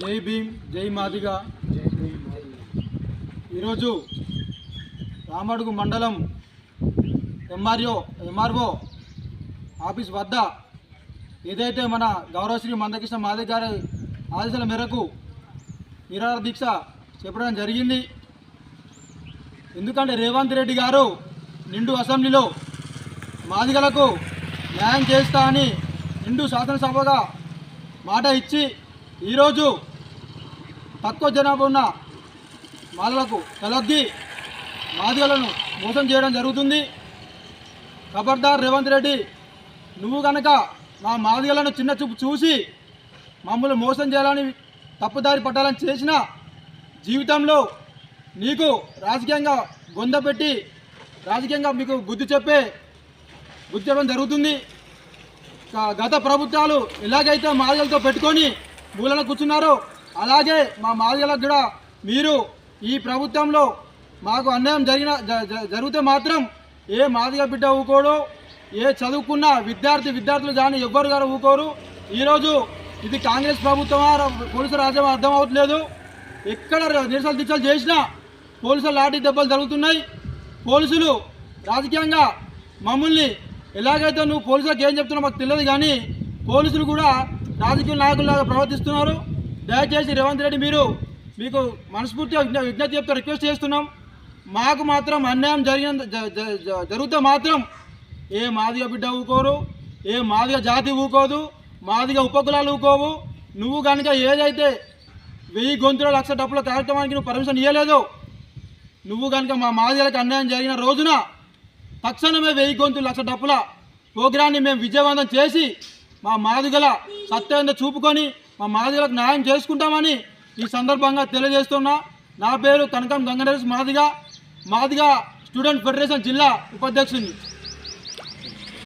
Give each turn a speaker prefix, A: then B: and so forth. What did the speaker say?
A: జై భీమ్ జై మాదిగా. ఈరోజు రామడుగు మండలం ఎంఆర్ఓ ఎంఆర్ఓ ఆఫీస్ వద్ద ఏదైతే మన గౌరవశ్రీ మందకృష్ణ మాదిగ గారి ఆదేశాల మేరకు నిరాహార దీక్ష చెప్పడం జరిగింది. ఎందుకంటే రేవంత్ రెడ్డి గారు నిండు అసెంబ్లీలో మాదిగలకు న్యాయం చేస్తా అని నిండు శాసనసభగా మాట ఇచ్చి ఈరోజు తక్కువ జనాభా ఉన్న మాలలకు తలొద్ది. మాదిగలను మోసం చేయడం జరుగుతుంది. ఖబర్దార్ రేవంత్ రెడ్డి నువ్వు కనుక మా మాదిగలను చిన్న చూపు చూసి మమ్మల్ని మోసం చేయాలని తప్పుదారి పట్టాలని చేసిన జీవితంలో నీకు రాజకీయంగా గొంద పెట్టి రాజకీయంగా మీకు బుద్ధి చెప్పే బుద్ధి చెప్పడం జరుగుతుంది. గత ప్రభుత్వాలు ఎలాగైతే మాదిగలతో పెట్టుకొని మూలన కూర్చున్నారో. అలాగే మా మాదిగలకు కూడా మీరు ఈ ప్రభుత్వంలో మాకు అన్యాయం జరిగిన జరిగితే మాత్రం ఏ మాదిగ బిడ్డ ఊకోడు ఏ చదువుకున్న విద్యార్థి విద్యార్థులు కానీ ఎవ్వరు గారు ఊకోరు. ఈరోజు ఇది కాంగ్రెస్ ప్రభుత్వమా పోలీసు రాజ్యం అర్థం అవ్వట్లేదు. ఎక్కడ నిరసన దీక్షలు చేసినా పోలీసులు లాఠీ దెబ్బలు జరుగుతున్నాయి పోలీసులు రాజకీయంగా మమ్మల్ని ఎలాగైతే నువ్వు పోలీసులకు ఏం చెప్తున్నావు మాకు తెలియదు కానీ పోలీసులు కూడా రాజకీయ నాయకుల్లాగా ప్రవర్తిస్తున్నారు. దయచేసి రేవంత్ రెడ్డి మీరు మీకు మనస్ఫూర్తిగా విజ్ఞప్తి చెప్తే రిక్వెస్ట్ చేస్తున్నాం. మాకు మాత్రం అన్యాయం జరిగిన జరిగితే మాత్రం ఏ మాదిగ బిడ్డ ఊకోరు ఏ మాదిగ జాతి ఊకోదు మాదిగ ఉపకులాలు ఊకోవు. నువ్వు కనుక ఏదైతే వెయ్యి గొంతుల లక్ష డబ్బుల కార్యక్రమానికి నువ్వు పర్మిషన్ ఇవ్వలేదు నువ్వు కనుక మా మాదిగలకు అన్యాయం జరిగిన రోజున తక్షణమే వెయ్యి గొంతులు లక్ష డబ్బుల ప్రోగ్రాన్ని మేము విజయవంతం చేసి మా మాదిగల సత్యంగా చూపుకొని మా మాదిగలకు న్యాయం చేసుకుంటామని ఈ సందర్భంగా తెలియజేస్తున్నా. నా పేరు కనకం గంగనరేష్ మాదిగ. మరదిగా స్టూడెంట్ ఫెడరేషన్ జిల్లా ఉపాధ్యక్షుడిని